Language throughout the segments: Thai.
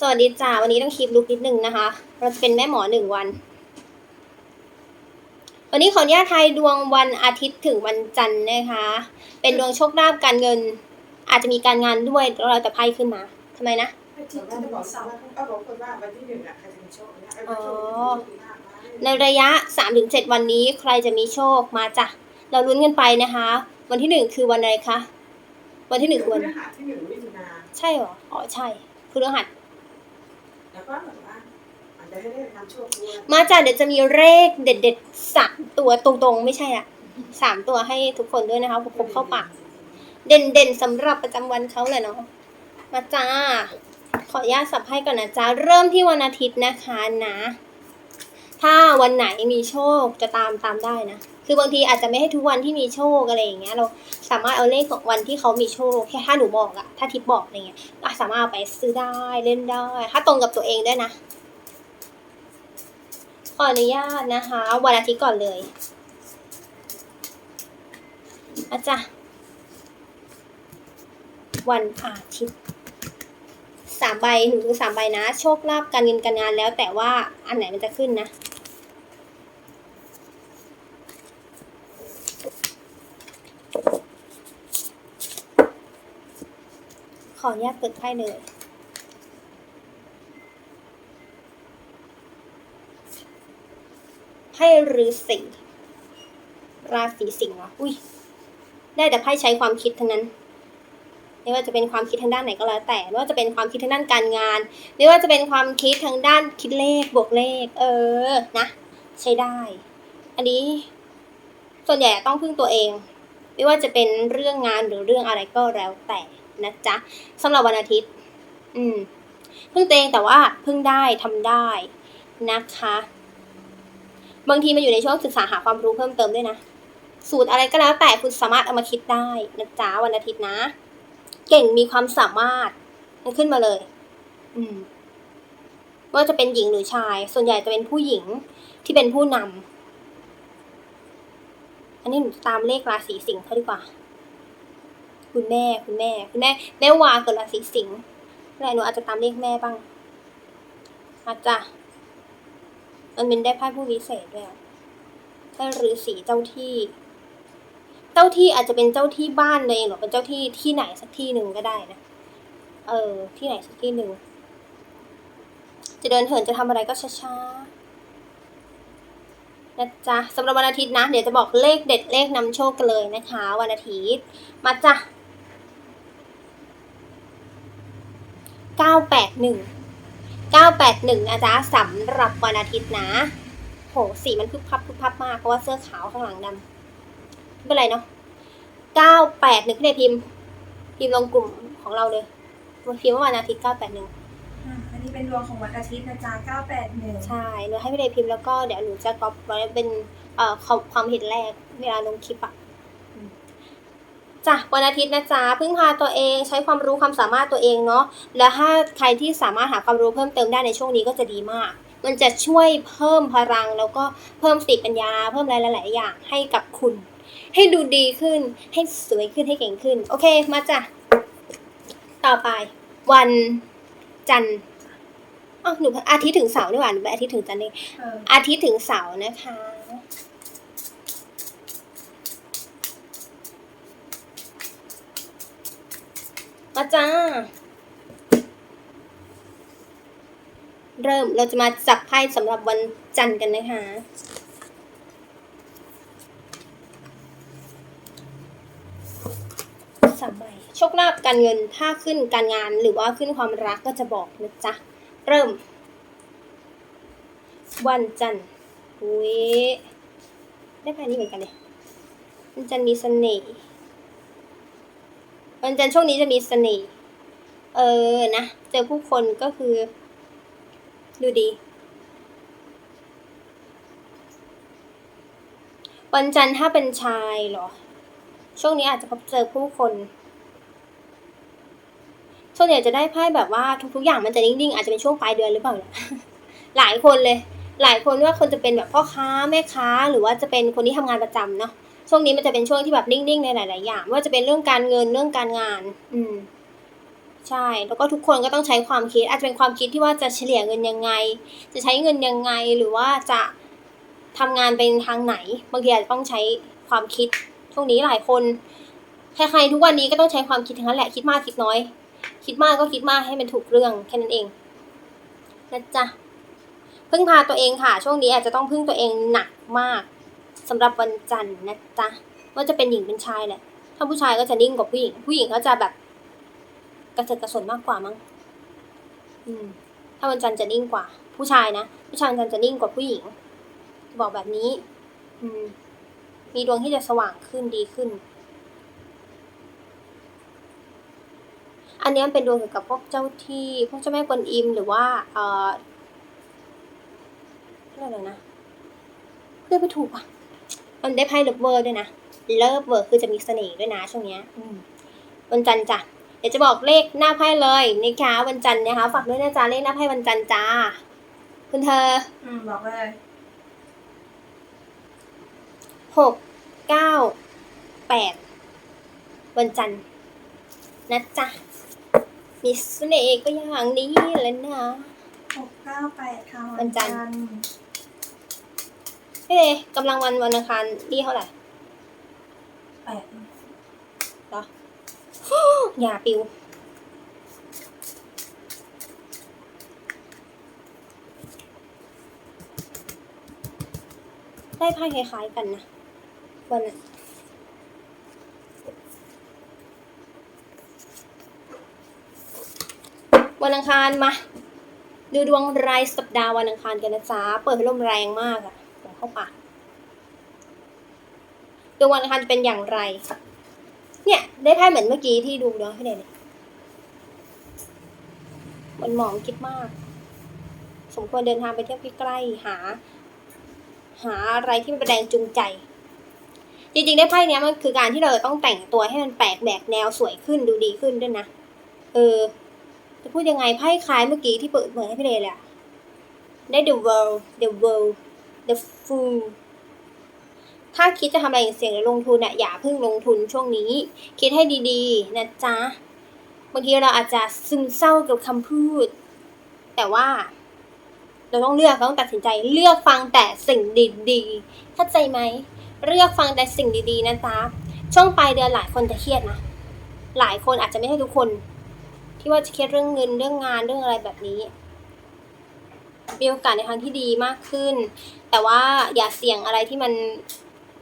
สวัสดีจ้าวันนี้ต้องคลิปลุกนิดนึงนะคะ เราจะเป็นแม่หมอหนึ่งวัน วันนี้ขออนุญาตทายดวงวันอาทิตย์ถึงวันจันทร์นะคะ เป็นดวงโชคลาภการเงิน อาจจะมีการงานด้วยแล้วเราแต่ไพ่ขึ้นมาทำไมนะอาทิตย์จะบอกสาวก็บอกคนว่าวันที่หนึ่งอะใครจะมีโชคเนี่ยอ๋อปีหน้ามาในระยะ 3-7 วันนี้ใครจะมีโชคมาจ้ะเราลุ้นกันไปนะคะ วันที่หนึ่งคือวันอะไรคะวันที่หนึ่งคือวันเนื้อหาที่หนึ่งมิถุนาใช่เหรออ๋อใช่คือรหัส แล้วก็แบบว่าอาจจะให้ได้นำโชคด้วยมาจ้ะเดี๋ยวจะมีเลขเด็ดๆสามตัวตรงๆ ไม่ใช่อะสามตัวให้ทุกคนด้วยนะคะผมเข้าปากเด่นๆสำหรับประจำวันเขาเลยเนาะมาจ้า ขออนุญาตสับให้ก่อนนะจ้าเริ่มที่วันอาทิตย์นะคะนะ ถ้าวันไหนมีโชคจะตามตามได้นะ คือบางทีอาจจะไม่ให้ทุกวันที่มีโชคอะไรอย่างเงี้ย เราสามารถเอาเลขของวันที่เขามีโชคแค่ถ้าหนูบอกอะถ้าทิปบอกอะไรเงี้ยสามารถเอาไปซื้อได้เล่นได้ ถ้าตรงกับตัวเองได้นะ ขออนุญาตนะคะ วันอาทิตย์ก่อนเลยอาจารย์วันอาทิตย์สามใบหนูดูสามใบนะ โชคลาภการเงินการงานแล้วแต่ว่าอันไหนมันจะขึ้นนะ ออนุญาตเปิดไพ่เลยไพ่ฤาษีราศีสิงห์เหรอ อุ้ย ได้แต่ไพ่ใช้ความคิดทั้งนั้น ไม่ว่าจะเป็นความคิดทางด้านไหนก็แล้วแต่ ไม่ว่าจะเป็นความคิดทางด้านการงาน ไม่ว่าจะเป็นความคิดทางด้านคิดเลขบวกเลข เออ นะ ใช้ได้ อันนี้ ส่วนใหญ่ต้องพึ่งตัวเอง ไม่ว่าจะเป็นเรื่องงานหรือเรื่องอะไรก็แล้วแต่ นะจ๊ะสำหรับวันอาทิตย์ อืมเพึ่งตัวเองแต่ว่าเพึ่งได้ทำได้นะคะ บางทีมันอยู่ในช่วงศึกษาหาความรู้เพิ่มเติมด้วยนะ สูตรอะไรก็แล้วแต่คุณสามารถเอามาคิดได้นะจ๊ะวันอาทิตย์นะ เก่งมีความสามารถมันขึ้นมาเลย อืมว่าจะเป็นหญิงหรือชาย ส่วนใหญ่จะเป็นผู้หญิงที่เป็นผู้นำอันนี้หนูตามเลขราศีสิงห์เขาดีกว่า คุณแม่คุณแม่คุณแม่แม่วาเกิดราศีสิงห์แล้วหนูอาจจะตามเลขแม่บ้างอาจจะมันเป็นได้ไพ่ผู้วิเศษด้วยไพ่ฤาษีเจ้าที่ เจ้าที่อาจจะเป็นเจ้าที่บ้านเองหรือเป็นเจ้าที่ที่ไหนสักที่หนึ่งก็ได้นะเออ ที่ไหนสักที่หนึ่งจะเดินเหินจะทำอะไรก็ช้าๆนะจ๊ะสำหรับวันอาทิตย์นะ เดี๋ยวจะบอกเลขเด็ดเลขนำโชคกันเลยนะคะ วันอาทิตย์ มาจ้ะ เก้าแปดหนึ่งเก้าแปดหนึ่งนะจ๊ะสำหรับวันอาทิตย์นะ โหสีมันพึบพับพึบพับมากเพราะว่าเสื้อขาวข้างหลังดำไม่เป็นไรเนาะเก้าแปดหนึ่งพี่เดพิมพ์ พิมพ์ลงกลุ่มของเราเลยพิมพ์ว่าวันอาทิตย์เก้าแปดหนึ่งอะอันนี้เป็นดวงของวันอาทิตย์นะจ๊ะ981 ใช่หนูให้พี่เดพิมพ์แล้วก็เดี๋ยวหนูจะก๊อปไว้เป็นเอ่อความความเห็นแรกเวลาลงคลิปอะอืม จ้ะวันอาทิตย์นะจ๊ะพึ่งพาตัวเองใช้ความรู้ความสามารถตัวเองเนาะแล้วถ้าใครที่สามารถหาความรู้เพิ่มเติมได้ในช่วงนี้ก็จะดีมาก มันจะช่วยเพิ่มพลัง แล้วก็เพิ่มสติปัญญา เพิ่มอะไรหลายๆอย่างให้กับคุณ ให้ดูดีขึ้น ให้สวยขึ้นให้เก่งขึ้น โอเคมาจ้ะต่อไป วันจันทร์อ๋อหนูอาทิตย์ถึงเสาร์นี่หว่าหนูไปอาทิตย์ถึงจันทร์นี่เอออาทิตย์ถึงเสาร์นะคะ มาจ้า เริ่มเราจะมาจับไพ่สำหรับวันจันทร์กันนะคะสามใบโชคลาภการเงินถ้าขึ้นการงานหรือว่าขึ้นความรักก็จะบอกนะจ๊ะ เริ่ม วันจันทร์อุ้ได้ไพ่นี้เหมือนกันเลยวันจันทร์มีเสน่ห์ วันจันทร์ช่วงนี้จะมีเสน่ห์เออนะ เจอผู้คนก็คือ ดูดี วันจันทร์ถ้าเป็นชายเหรอ ช่วงนี้อาจจะพบเจอผู้คนส่วนใหญ่จะได้ไพ่แบบว่าทุก ๆ อย่างมันจะนิ่งๆ อาจจะเป็นช่วงปลายเดือนหรือเปล่า หลายคนเลย หลายคนว่าคนจะเป็นแบบพ่อค้าแม่ค้า หรือว่าจะเป็นคนที่ทำงานประจำเนาะ ช่วงนี้มันจะเป็นช่วงที่แบบนิ่งๆในหลาย ๆ อย่างว่าจะเป็นเรื่องการเงินเรื่องการงาน อืม ใช่ แล้วก็ทุกคนก็ต้องใช้ความคิด อาจจะเป็นความคิดที่ว่าจะเฉลี่ยเงินยังไง จะใช้เงินยังไงหรือว่าจะทำงานเป็นทางไหนบางทีอาจจะต้องใช้ความคิดช่วงนี้หลายคนใครๆทุกวันนี้ก็ต้องใช้ความคิดทั้งนั้นแหละคิดมากคิดน้อย คิดมากก็คิดมากให้มันถูกเรื่องแค่นั้นเองนะจ๊ะพึ่งพาตัวเองค่ะ ช่วงนี้อาจจะต้องพึ่งตัวเองหนักมาก สำหรับวันจันทร์นะจ๊ะว่าจะเป็นหญิงเป็นชายแหละถ้าผู้ชายก็จะนิ่งกว่าผู้หญิง ผู้หญิงก็จะแบบกระเจิดกระสนมากกว่ามั้งอืม ถ้าวันจันทร์จะนิ่งกว่า ผู้ชายนะผู้ชายวันจันทร์จะนิ่งกว่าผู้หญิง บอกแบบนี้ อืม มีดวงที่จะสว่างขึ้นดีขึ้น อันนี้มันเป็นดวงเกี่ยวกับพวกเจ้าที่พวกเจ้าแม่กวนอิมหรือว่า เอ่อเรียกอะไรนะเรียกไม่ถูกอะ มันได้ไพ่เลิฟเวอร์ด้วยนะเลิฟเวอร์คือจะมีเสน่ห์ด้วยนะช่วงเนี้ยอืมวันจันทร์จ้ะเดี๋ยวจะบอกเลขหน้าไพ่เลยนะคะวันจันทร์นะคะฝากด้วยนะจ๊ะเลขหน้าไพ่วันจันทร์จ้า คุณเธอ อืมบอกเลยหกเก้าแปดวันจันทร์นะจ๊ะมีเสน่ห์ก็อย่างนี้แหละนะหกเก้าแปดค่ะวันจันทร์ เอ๊ะกำลังวันวันอังคารนี่เท่าไหร่แปดเหรออย่าปิว ได้ไพ่คล้ายๆกันนะ วันน่ะวันอังคารมา ดูดวงรายสัปดาห์วันอังคารกันนะจ๊ะ เปิดลมแรงมากอะ เข้าปากดวงวันอังคารจะเป็นอย่างไร เนี่ย ได้ไพ่เหมือนเมื่อกี้ที่ดูดวงให้เลยมันหมองคิดมาก สมควรเดินทางไปเที่ยวใกล้ๆหา หาอะไรที่มันเป็นแรงจูงใจ จริงๆ ได้ไพ่เนี้ยมันคือการที่เราต้องแต่งตัวให้มันแปลกแบกแนวสวยขึ้นดูดีขึ้นด้วยนะ เออ จะพูดยังไงไพ่คล้ายเมื่อกี้ที่เปิดเผยให้พี่เลเลยอะได้ the world the world the fool ถ้าคิดจะทำอะไรเสี่ยงหรือลงทุนอะอย่าเพิ่งลงทุนช่วงนี้ คิดให้ดีๆ นะจ๊ะบางทีเราอาจจะซึมเศร้ากับคำพูด แต่ว่า เราต้องเลือกเราต้องตัดสินใจเลือกฟังแต่สิ่งดีๆเข้าใจไหมเลือกฟังแต่สิ่งดีๆนะจ๊ะช่วงปลายเดือนหลายคนจะเครียดนะหลายคนอาจจะไม่ใช่ทุกคน ที่ว่าจะเครียดเรื่องเงินเรื่องงานเรื่องอะไรแบบนี้ มีโอกาสในทางที่ดีมากขึ้น แต่ว่าอย่าเสี่ยงอะไรที่มัน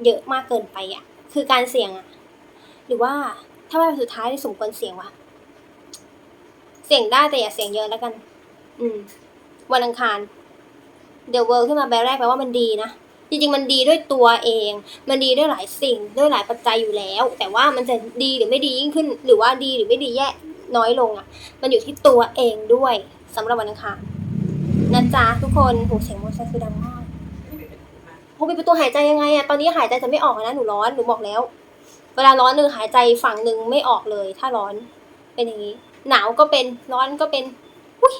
เยอะมากเกินไปอะ คือการเสี่ยงอะ หรือว่าถ้าว่าสุดท้ายสมควรเสี่ยงวะเสี่ยงได้แต่อย่าเสี่ยงเยอะแล้วกัน อืม วันอังคารเด e w เวิร์ขึ้นมาแบบแรกแปลว่ามันดีนะ จริงๆ มันดีด้วยตัวเอง มันดีด้วยหลายสิ่ง ด้วยหลายปัจจัยอยู่แล้ว แต่ว่ามันจะดีหรือไม่ดียิ่งขึ้น หรือว่าดีหรือไม่ดีแย่น้อยลงอะ มันอยู่ที่ตัวเองด้วยสำหรับวันอังคาร นะจ๊ะทุกคนโหเสียงมอเตอร์ไซค์คือดังมากโหปิดประตูหายใจยังไงอะตอนนี้หายใจจะไม่ออกนะหนูร้อนหนูบอกแล้ว เวลาร้อนหนึ่งหายใจฝั่งหนึ่งไม่ออกเลย ถ้าร้อนเป็นอย่างนี้ หนาวก็เป็นร้อนก็เป็นอุ้ย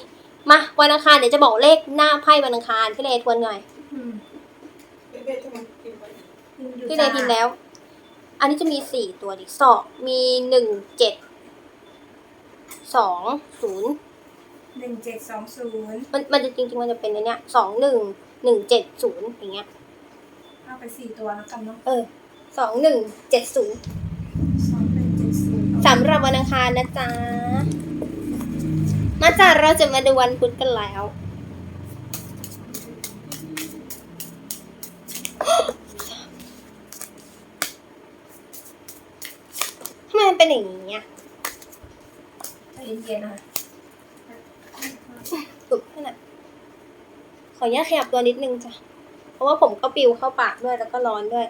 มาวันอังคารเดี๋ยวจะบอกเลขหน้าไพ่วันอังคารพี่เลทวนหน่อยพี่เลพิมพ์แล้ว อันนี้จะมีสี่ตัวดิสองมีหนึ่งเจ็ดสองศูนย์ หนึ่งเจ็ดสองศูนย์มันมันจะจริงๆมันจะเป็นในเนี้ยสองหนึ่งหนึ่งเจ็ดศูนย์อย่างเงี้ย เอาไปสี่ตัวแล้วกันเนาะเออสองหนึ่งเจ็ดศูนย์สองหนึ่งเจ็ดศูนย์สำหรับวันอังคารนะจ๊ะ มาจ้ะเราจะมาดูวันพุธกันแล้ว ทำไมมันเป็นอย่างนี้อะใจเย็นๆนะคะ อึบขนาดข ออนุญาตขยับตัวนิดนึงจ้ะ เพราะว่าผมก็ปิวเข้าปากด้วยแล้วก็ร้อนด้วย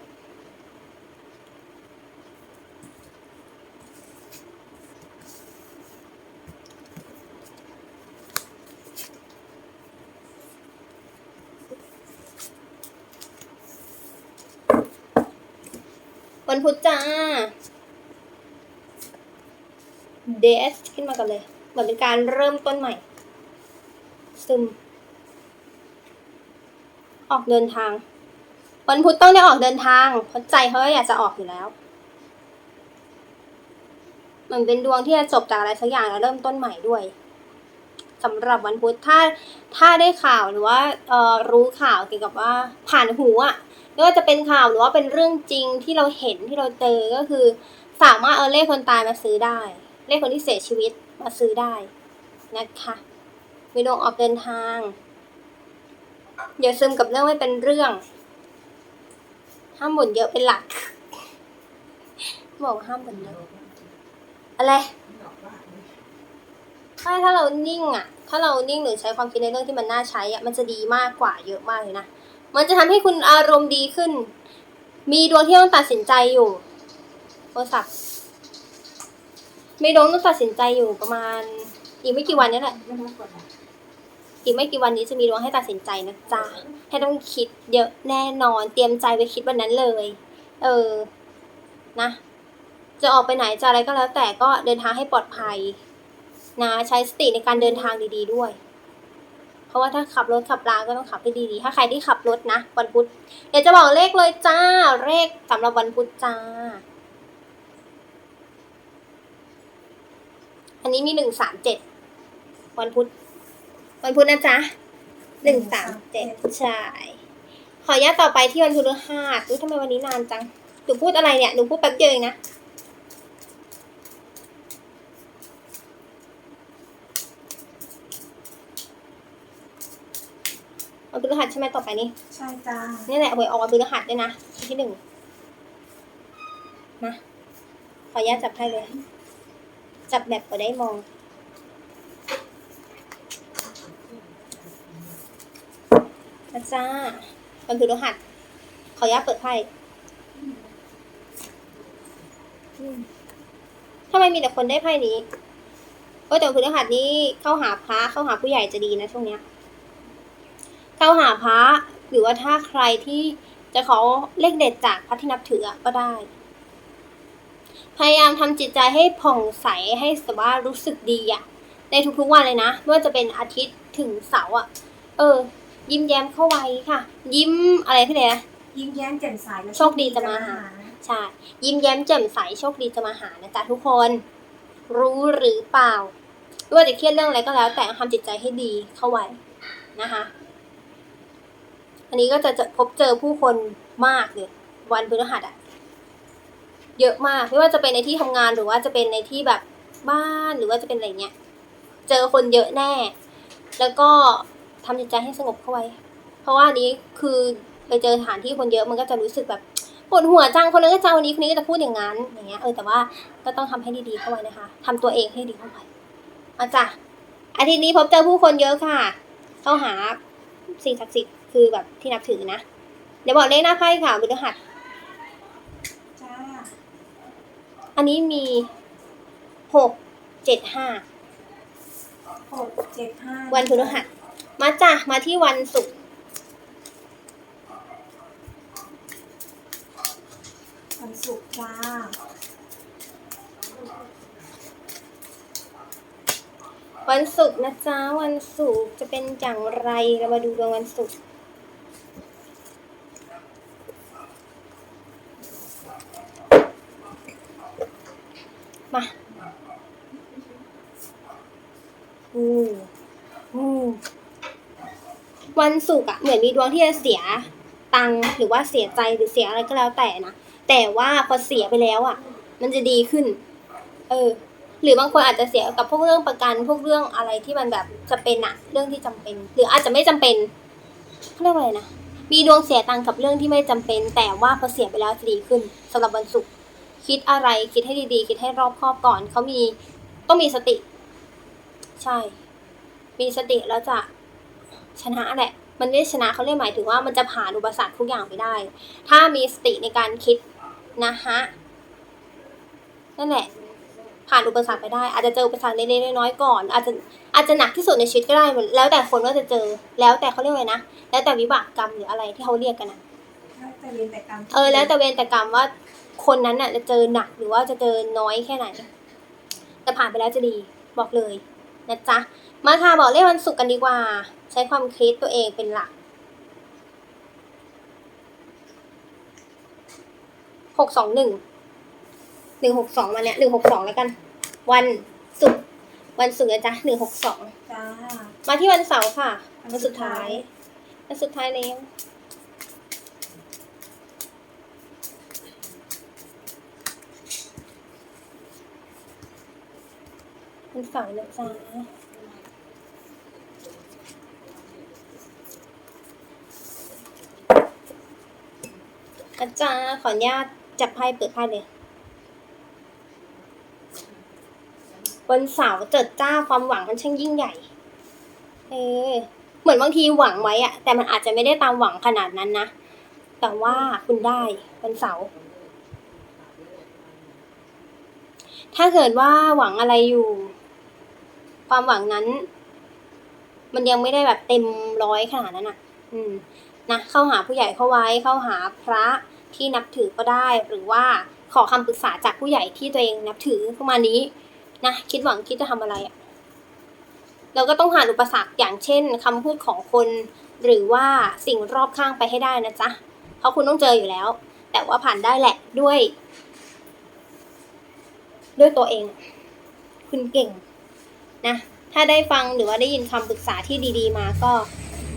วันพุธจ้า เดสขึ้นมากันเลย เหมือนเป็นการเริ่มต้นใหม่ ซึม ออกเดินทาง วันพุธต้องได้ออกเดินทางเพราะใจเขาก็อยากจะออกอยู่แล้วเหมือนเป็นดวงที่จะจบจากอะไรสักอย่างแล้วเริ่มต้นใหม่ด้วยสำหรับวันพุธถ้าถ้าได้ข่าวหรือว่าเออรู้ข่าวเกี่ยวกับว่าผ่านหูอะไม่ว่าจะเป็นข่าวหรือว่าเป็นเรื่องจริงที่เราเห็นที่เราเจอก็คือ สามารถเอาเลขคนตายมาซื้อได้ เลขคนที่เสียชีวิตมาซื้อได้นะคะมีดวงออกเดินทาง อย่าซึมกับเรื่องไม่เป็นเรื่อง ห้ามบ่นเยอะเป็นหลัก บอกห้ามบ่นเยอะอะไรถ้าถ้าเรานิ่งอะ ถ้าเรานิ่งหรือใช้ความคิดในเรื่องที่มันน่าใช้อะ มันจะดีมากกว่าเยอะมากเลยนะ มันจะทำให้คุณอารมณ์ดีขึ้น มีดวงที่ต้องตัดสินใจอยู่โทรศัพท์มีดวงต้องตัดสินใจอยู่ประมาณ อีกไม่กี่วันนี้แหละ อีกไม่กี่วันนี้จะมีดวงให้ตัดสินใจนะจ๊ะให้ต้องคิดเยอะแน่นอน เตรียมใจไปคิดวันนั้นเลย เออ นะ จะออกไปไหนจะอะไรก็แล้ว แต่ก็เดินทางให้ปลอดภัย นะ ใช้สติในการเดินทางดี ๆ ด้วย เพราะว่าถ้าขับรถขับลาก็ต้องขับให้ดีๆ ถ้าใครที่ขับรถนะวันพุธ เดี๋ยวจะบอกเลขเลยจ้า เลขสำหรับวันพุธจ้า อันนี้มีหนึ่งสามเจ็ดวันพุธ วันพุธนะจ๊ะหนึ่งสามเจ็ดใช่ ขออนุญาตต่อไปที่วันพฤหัสอุ๊ยทำไมวันนี้นานจัง หนูพูดอะไรเนี่ย หนูพูดแป๊บเดียวเองนะ วันพฤหัสใช่ไหมต่อไปนี้ ใช่จ้านี่แหละหวยออกวันพฤหัสด้วยนะวันที่หนึ่งมา ขออนุญาตจับให้เลย จับแบบก็ได้มอง นะ จ้าวันพฤหัสขออนุญาตเปิดไพ่ทำไมมีแต่คนได้ไพ่นี้โอ้แต่วันพฤหัสนี้เข้าหาพระเข้าหาผู้ใหญ่จะดีนะช่วงเนี้ย เข้าหาพระหรือว่าถ้าใครที่จะขอเลขเด็ดจากพระที่นับถือก็ได้ พยายามทำจิตใจให้ผ่องใสให้สว่ารู้สึกดีอะในทุกๆวันเลยนะไม่ว่าจะเป็นอาทิตย์ถึงเสาร์อะเออ ยิ้มแย้มเข้าไว้ค่ะ ยิ้มอะไรพี่เลยนะ ยิ้มแย้มแจ่มใสและโชคดีจะมาหา ใช่ ยิ้มแย้มแจ่มใสโชคดีจะมาหานะจ๊ะทุกคน รู้หรือเปล่าไม่ว่าจะเครียดเรื่องอะไรก็แล้ว แต่ทำจิตใจให้ดีเข้าไว้นะคะ อันนี้ก็จะเจอพบเจอผู้คนมากเลยวันพฤหัสอะเยอะมากไม่ว่าจะเป็นในที่ทำงานหรือว่าจะเป็นในที่แบบบ้านหรือว่าจะเป็นอะไรเงี้ย เจอคนเยอะแน่ แล้วก็ ทำจิตใจให้สงบเข้าไว้ เพราะว่าอันนี้คือไปเจอสถานที่คนเยอะมันก็จะรู้สึกแบบปวดหัวจังคนนึงก็จะวันนี้คนนี้ก็จะพูดอย่างนั้นอย่างเงี้ยเออแต่ว่าก็ต้องทำให้ดีๆเข้าไว้นะคะทำตัวเองให้ดีเข้าไว้อาจ้ะอาทิตย์นี้พบเจอผู้คนเยอะค่ะเข้าหาสิ่งศักดิ์สิทธิ์คือแบบที่นับถือนะ เดี๋ยวบอกเลขหน้าไพ่ค่ะพฤหัสจ้าอันนี้มีหกเจ็ดห้าหกเจ็ดห้าวันพฤหัส มาจ้ะมาที่วันศุกร์วันศุกร์จ้าวันศุกร์นะจ๊ะวันศุกร์จะเป็นอย่างไรเรามาดูดวงวันศุกร์มาอืมอืม วันศุกร์อะเหมือนมีดวงที่จะเสียตังค์หรือว่าเสียใจหรือเสียอะไรก็แล้วแต่นะแต่ว่าพอเสียไปแล้วอะมันจะดีขึ้น เออ หรือบางคนอาจจะเสียกับพวกเรื่องประกันพวกเรื่องอะไรที่มันแบบจะเป็นอะเรื่องที่จำเป็น หรืออาจจะไม่จำเป็นเขาเรียกว่าอะไรนะมีดวงเสียตังกับเรื่องที่ไม่จำเป็น แต่ว่าพอเสียไปแล้วจะดีขึ้นสำหรับวันศุกร์คิดอะไรคิดให้ดีๆ คิดให้รอบคอบก่อนเขามีต้องมีสติ ใช่ มีสติแล้วจะ ชนะแหละ มันไม่ได้ชนะเขาเรียกหมายถึงว่ามันจะผ่านอุปสรรคทุกอย่างไปได้ ถ้ามีสติในการคิดนะฮะนั่นแหละ ผ่านอุปสรรคไปได้ อาจจะเจออุปสรรคเล็กๆน้อยๆก่อน อาจจะอาจจะหนักที่สุดในชีวิตก็ได้มันแล้วแต่คนว่าจะเจอ แล้วแต่เขาเรียกว่าไงนะ แล้วแต่วิบากกรรมหรืออะไรที่เขาเรียกกันนะแล้วแต่เรียนแต่กรรมเออ แล้วแต่เวรแต่กรรมว่าคนนั้นน่ะจะเจอหนักหรือว่าจะเจอน้อยแค่ไหนแต่ผ่านไปแล้วจะดีบอกเลยนะจ๊ะ มาค่ะบอกเลขวันศุกร์กันดีกว่า ใช้ความคิดตัวเองเป็นหลักหกสองหนึ่งหนึ่งหกสองมาเนี่ยหนึ่งหกสองแล้วกัน วันศุกร์วันศุกร์นะจ๊ะหนึ่งหกสองจ้ามาที่วันเสาร์ค่ะวันสุดท้ายวันสุดท้ายแล้ววันเสาร์นะจ๊ะ อาจารย์ขออนุญาตจับไพ่เปิดไพ่เลยวันเสาร์เจิดจ้าความหวังมันช่างยิ่งใหญ่ เออ เหมือนบางทีหวังไว้อะแต่มันอาจจะไม่ได้ตามหวังขนาดนั้นนะ แต่ว่าคุณได้วันเสาร์ ถ้าเกิดว่าหวังอะไรอยู่ ความหวังนั้น มันยังไม่ได้แบบเต็มร้อยขนาดนั้นอะ อืม นะ เข้าหาผู้ใหญ่เข้าไว้ เข้าหาพระ ที่นับถือก็ได้ หรือว่าขอคำปรึกษาจากผู้ใหญ่ที่ตัวเองนับถือประมาณนี้นะคิดหวังคิดจะทำอะไรอะเราก็ต้องผ่านอุปสรรคอย่างเช่นคำพูดของคน หรือว่าสิ่งรอบข้างไปให้ได้นะจ๊ะเพราะคุณต้องเจออยู่แล้ว แต่ว่าผ่านได้แหละด้วย ด้วยตัวเอง คุณเก่งนะถ้าได้ฟังหรือว่าได้ยินคำปรึกษาที่ดีๆมาก็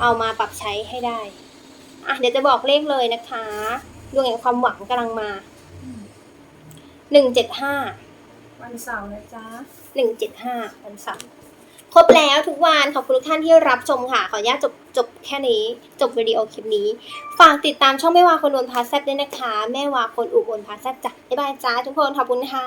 เอามาปรับใช้ให้ได้อะเดี๋ยวจะบอกเลขเลยนะคะ ดวงแห่งความหวังกำลังมา หนึ่งเจ็ดห้า วันเสาร์นะจ๊ะหนึ่งเจ็ดห้าวันเสาร์ครบแล้วทุกวันขอบคุณทุกท่านที่รับชมค่ะ ขออนุญาตจบจบแค่นี้ จบวิดีโอคลิปนี้ ฝากติดตามช่องแม่วาคนอุบลพาแซบด้วยนะคะ แม่วาคนอุบลพาแซบจ้ะบ๊ายบายจ้าทุกคนขอบคุณค่ะ